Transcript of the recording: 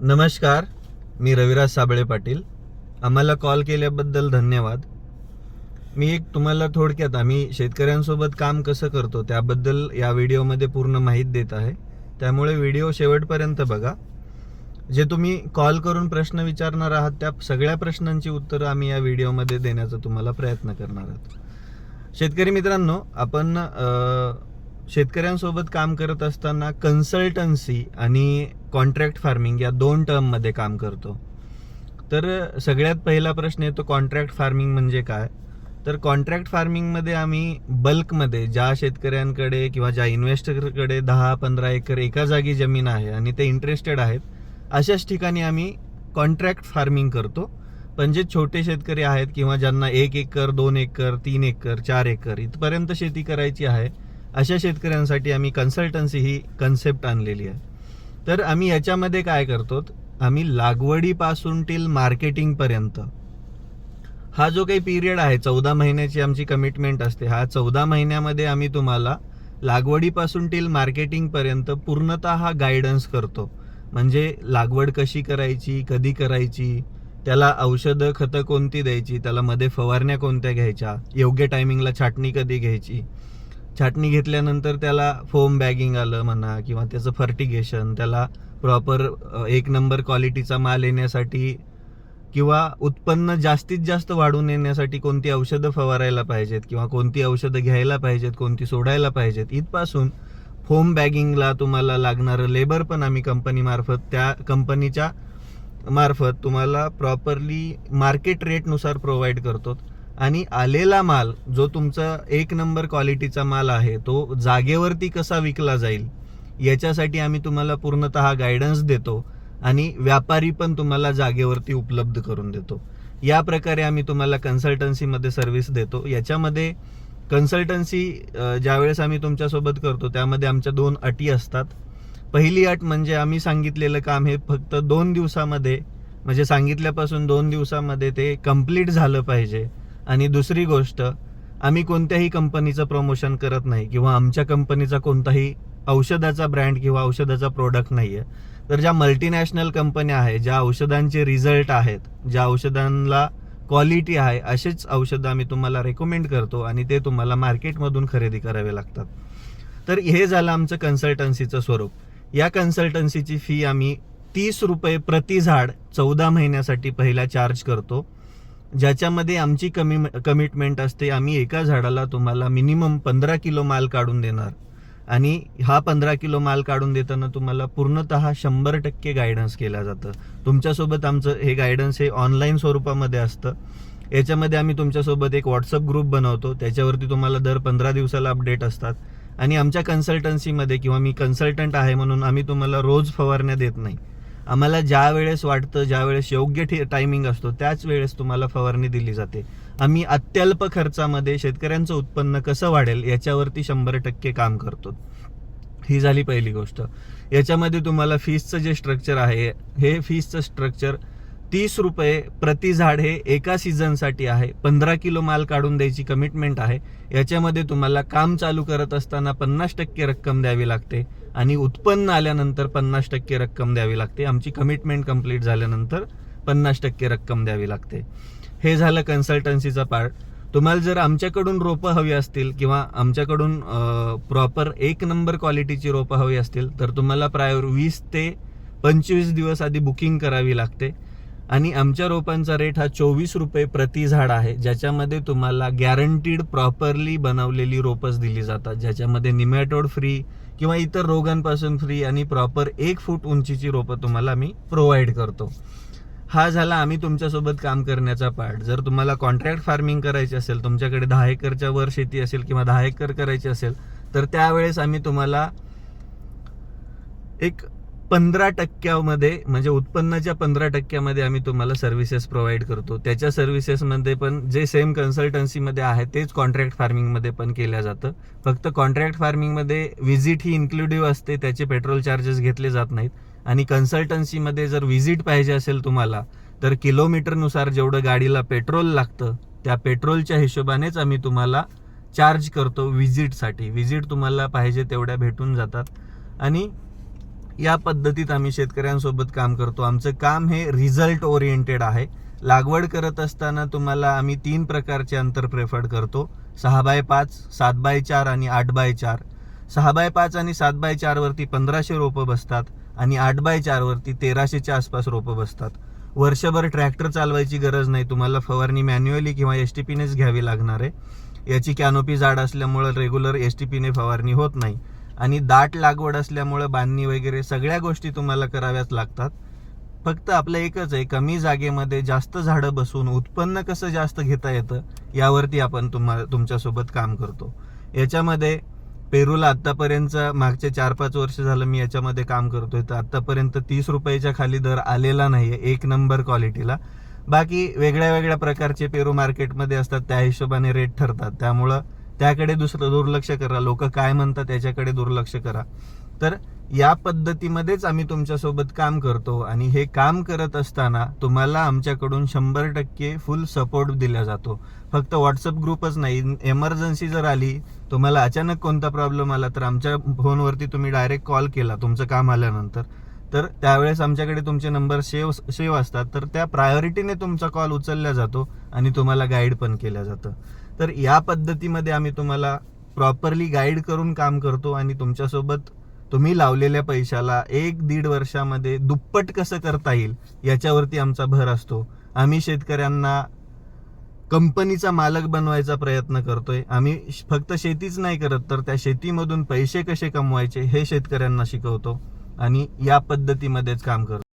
नमस्कार मी रविराज साबळे पाटील. आम्हाला कॉल केल्याबद्दल धन्यवाद. मी एक तुम्हाला थोडक्यात आम्ही शेतकऱ्यांसोबत काम कसं करतो त्याबद्दल या व्हिडिओमध्ये पूर्ण माहीत देत आहे. त्यामुळे व्हिडिओ शेवटपर्यंत बघा. जे तुम्ही कॉल करून प्रश्न विचारणार आहात त्या सगळ्या प्रश्नांची उत्तरं आम्ही या व्हिडिओमध्ये देण्याचा तुम्हाला प्रयत्न करणार आहोत. शेतकरी मित्रांनो आपण शेतकऱ्यांसोबत काम करत असताना कन्सल्टन्सी आणि कॉन्ट्रॅक्ट फार्मिंग या दोन टर्ममध्ये काम करतो. तर सगळ्यात पहिला प्रश्न येतो कॉन्ट्रॅक्ट फार्मिंग म्हणजे काय? तर कॉन्ट्रॅक्ट फार्मिंगमध्ये आम्ही बल्कमध्ये ज्या शेतकऱ्यांकडे किंवा ज्या इन्व्हेस्टरकडे दहा पंधरा एकर एका जागी जमीन आहे आणि ते इंटरेस्टेड आहेत अशाच ठिकाणी आम्ही कॉन्ट्रॅक्ट फार्मिंग करतो. पण जे छोटे शेतकरी आहेत किंवा ज्यांना एक एकर दोन एकर तीन एकर चार एकर इथपर्यंत शेती करायची आहे अशा शेतकऱ्यांसाठी आम्ही कन्सल्टन्सी ही कन्सेप्ट आणलेली आहे. तर आम्ही याच्यामध्ये काय करतो आम्ही लागवडीपासून टिल मार्केटिंगपर्यंत हा जो काही पिरियड आहे चौदा महिन्याची आमची कमिटमेंट असते हा चौदा महिन्यामध्ये आम्ही तुम्हाला लागवडीपासून टिल मार्केटिंगपर्यंत पूर्णतः हा गायडन्स करतो. म्हणजे लागवड कशी करायची कधी करायची त्याला औषधं खतं कोणती द्यायची त्याला मध्ये फवारण्या कोणत्या घ्यायच्या योग्य टायमिंगला छाटणी कधी घ्यायची छाटणी घेतल्यानंतर त्याला फोम बॅगिंग आलं म्हणा किंवा त्याचं फर्टिगेशन त्याला प्रॉपर एक नंबर क्वालिटीचा माल येण्यासाठी किंवा उत्पन्न जास्तीत जास्त वाढून येण्यासाठी कोणती औषधं फवारायला पाहिजेत किंवा कोणती औषधं घ्यायला पाहिजेत कोणती सोडायला पाहिजेत इथपासून फोम बॅगिंगला तुम्हाला लागणारं लेबर पण आम्ही कंपनीमार्फत त्या कंपनीच्या मार्फत तुम्हाला प्रॉपरली मार्केट रेटनुसार प्रोव्हाइड करतो. आणि आलेला माल जो तुमचा एक नंबर क्वालिटीचा माल आहे तो जागेवरती कसा विकला जाईल याच्यासाठी आम्ही तुम्हाला पूर्णतः गायडन्स देतो आणि व्यापारी पण तुम्हाला जागेवरती उपलब्ध करून देतो. या प्रकारे आम्ही तुम्हाला कन्सल्टन्सीमध्ये सर्व्हिस देतो. याच्यामध्ये कन्सल्टन्सी ज्यावेळेस आम्ही तुमच्यासोबत करतो त्यामध्ये आमच्या दोन अटी असतात. पहिली अट म्हणजे आम्ही सांगितलेलं काम हे फक्त दोन दिवसामध्ये म्हणजे सांगितल्यापासून दोन दिवसामध्ये ते कंप्लीट झालं पाहिजे. आणि दुसरी गोष्ट आम्ही कोणत्याही कंपनीचं प्रमोशन करत नाही किंवा आमच्या कंपनीचा कोणताही औषधाचा ब्रँड किंवा औषधाचा प्रोडक्ट नाही आहे तर ज्या मल्टीनॅशनल कंपन्या आहेत ज्या औषधांचे रिझल्ट आहेत ज्या औषधांना क्वालिटी आहे असेच औषधं आम्ही तुम्हाला रेकमेंड करतो आणि ते तुम्हाला मार्केटमधून खरेदी करावे लागतात. तर हे झालं आमचं कन्सल्टन्सीचं स्वरूप. या कन्सल्टन्सीची फी आम्ही तीस रुपये प्रति झाड चौदा महिन्यासाठी पहिला चार्ज करतो. ज्याच्यामध्ये आमची कमी कमिटमेंट असते आम्ही एका झाडाला तुम्हाला मिनिमम पंधरा किलो माल काढून देणार. आणि हा पंधरा किलो माल काढून देताना तुम्हाला पूर्णतः शंभर टक्के गायडन्स केलं जातं. तुमच्यासोबत आमचं हे गायडन्स हे ऑनलाईन स्वरूपामध्ये असतं. याच्यामध्ये आम्ही तुमच्यासोबत एक व्हॉट्सअप ग्रुप बनवतो. त्याच्यावरती तुम्हाला दर पंधरा दिवसाला अपडेट असतात. आणि आमच्या कन्सल्टन्सीमध्ये किंवा मी कन्सल्टंट आहे म्हणून आम्ही तुम्हाला रोज फवारण्या देत नाही. आम्हाला ज्या वेळेस वाटतं ज्या वेळेस योग्य ठि टायमिंग असतो त्याच वेळेस तुम्हाला फवारणी दिली जाते. आम्ही अत्यल्प खर्चामध्ये शेतकऱ्यांचं उत्पन्न कसं वाढेल याच्यावरती शंभर टक्के काम करतो. ही झाली पहिली गोष्ट. याच्यामध्ये तुम्हाला फीसचं जे स्ट्रक्चर आहे हे फीसचं स्ट्रक्चर तीस रुपये प्रति झाड हे एका सीझनसाठी आहे. पंधरा किलो माल काढून द्यायची कमिटमेंट आहे. याच्यामध्ये तुम्हाला काम चालू करत असताना पन्नास टक्के रक्कम द्यावी लागते आणि उत्पन्न आल्यानंतर पन्नास टक्के रक्कम द्यावी लागते. आमची कमिटमेंट कंप्लीट झाल्यानंतर पन्नास टक्के रक्कम द्यावी लागते. हे झालं कन्सल्टन्सीचा पार्ट तुम्हाला जर आमच्याकडून रोपं हवी असतील किंवा आमच्याकडून प्रॉपर एक नंबर क्वालिटीची रोपं हवी असतील तर तुम्हाला प्रायर वीस ते पंचवीस दिवस आधी बुकिंग करावी लागते. आणि आमच्या रोपांचा रेट हा चोवीस रुपये प्रति झाड आहे. ज्याच्यामध्ये तुम्हाला गॅरंटीड प्रॉपरली बनवलेली रोपच दिली जातात. ज्याच्यामध्ये निमॅटोड फ्री किंवा इतर रोगांपासून फ्री आणि प्रॉपर एक फूट उंचीची रोपं तुम्हाला आम्ही प्रोव्हाइड करतो. हा झाला आम्ही तुमच्यासोबत काम करण्याचा पार्ट जर तुम्हाला कॉन्ट्रॅक्ट फार्मिंग करायची असेल तुमच्याकडे दहा एकरच्या वर शेती असेल किंवा दहा एकर करायची असेल तर त्यावेळेस आम्ही तुम्हाला एक पंधरा टक्क्यामध्ये म्हणजे उत्पन्नाच्या पंधरा टक्क्यामध्ये आम्ही तुम्हाला सर्व्हिसेस प्रोव्हाइड करतो. त्याच्या सर्व्हिसेसमध्ये पण जे सेम कन्सल्टन्सीमध्ये आहे तेच कॉन्ट्रॅक्ट फार्मिंगमध्ये पण केलं जातं. फक्त कॉन्ट्रॅक्ट फार्मिंगमध्ये व्हिजिट ही इन्क्लुडिव्ह असते त्याचे पेट्रोल चार्जेस घेतले जात नाहीत. आणि कन्सल्टन्सीमध्ये जर व्हिजिट पाहिजे असेल तुम्हाला तर किलोमीटरनुसार जेवढं गाडीला पेट्रोल लागतं त्या पेट्रोलच्या हिशोबानेच आम्ही तुम्हाला चार्ज करतो व्हिजिटसाठी व्हिजिट तुम्हाला पाहिजे तेवढ्या भेटून जातात. आणि या पद्धतीत आम्ही शेतकऱ्यांसोबत काम करतो. आमचं काम हे रिझल्ट ओरिएंटेड आहे. लागवड करत असताना तुम्हाला आम्ही तीन प्रकारचे अंतर प्रेफर्ड करतो. सहा बाय पाच सात बाय चार आणि आठ बाय चार. सहा बाय पाच आणि सात बाय चारवरती पंधराशे रोपं बसतात आणि आठ बाय चारवरती तेराशेच्या आसपास रोपं बसतात. वर्षभर ट्रॅक्टर चालवायची गरज नाही. तुम्हाला फवारणी मॅन्युअली किंवा एस टी पीनेच घ्यावी लागणार आहे. याची कॅनोपी जाड असल्यामुळं रेग्युलर एस टी पीने फवारणी होत नाही. आणि दाट लागवड असल्यामुळं बांधणी वगैरे सगळ्या गोष्टी तुम्हाला कराव्याच लागतात. फक्त आपलं एकच आहे कमी जागेमध्ये जास्त झाडं बसून उत्पन्न कसं जास्त घेता येतं यावरती आपण तुम्हाला तुमच्यासोबत काम करतो. याच्यामध्ये पेरूला आत्तापर्यंत मागचे चार पाच वर्ष झालं मी याच्यामध्ये काम करतोय तर आत्तापर्यंत तीस रुपयाच्या खाली दर आलेला नाही आहे एक नंबर क्वालिटीला. बाकी वेगळ्या वेगळ्या प्रकारचे पेरू मार्केटमध्ये असतात त्या हिशोबाने रेट ठरतात. त्यामुळं त्याकडे दुसरं दुर्लक्ष करा. लोक काय म्हणतात त्याच्याकडे दुर्लक्ष करा. तर या पद्धतीमध्येच आम्ही तुमच्यासोबत काम करतो आणि हे काम करत असताना तुम्हाला आमच्याकडून शंभर टक्के फुल सपोर्ट दिला जातो. फक्त व्हॉट्सअप ग्रुपच नाही. एमर्जन्सी जर आली तुम्हाला अचानक कोणता प्रॉब्लेम आला तर आमच्या फोनवरती तुम्ही डायरेक्ट कॉल केला तुमचं काम आल्यानंतर. तर त्यावेळेस आमच्याकडे तुमचे नंबर सेव सेव्ह असतात. तर त्या प्रायोरिटीने तुमचा कॉल उचलला जातो आणि तुम्हाला गाईड पण केलं जातं. तर या पद्धतीमध्ये आम्ही तुम्हाला प्रॉपरली गाईड करून काम करतो आणि तुमच्यासोबत तुम्ही लावलेल्या पैशाला एक दीड वर्षामध्ये दुप्पट कसं करता येईल याच्यावरती आमचा भर असतो. आम्ही शेतकऱ्यांना कंपनीचा मालक बनवायचा प्रयत्न करतोय. आम्ही फक्त शेतीच नाही करत तर त्या शेतीमधून पैसे कसे कमवायचे हे शेतकऱ्यांना शिकवतो. आणि या पद्धतीमध्येच काम करतो.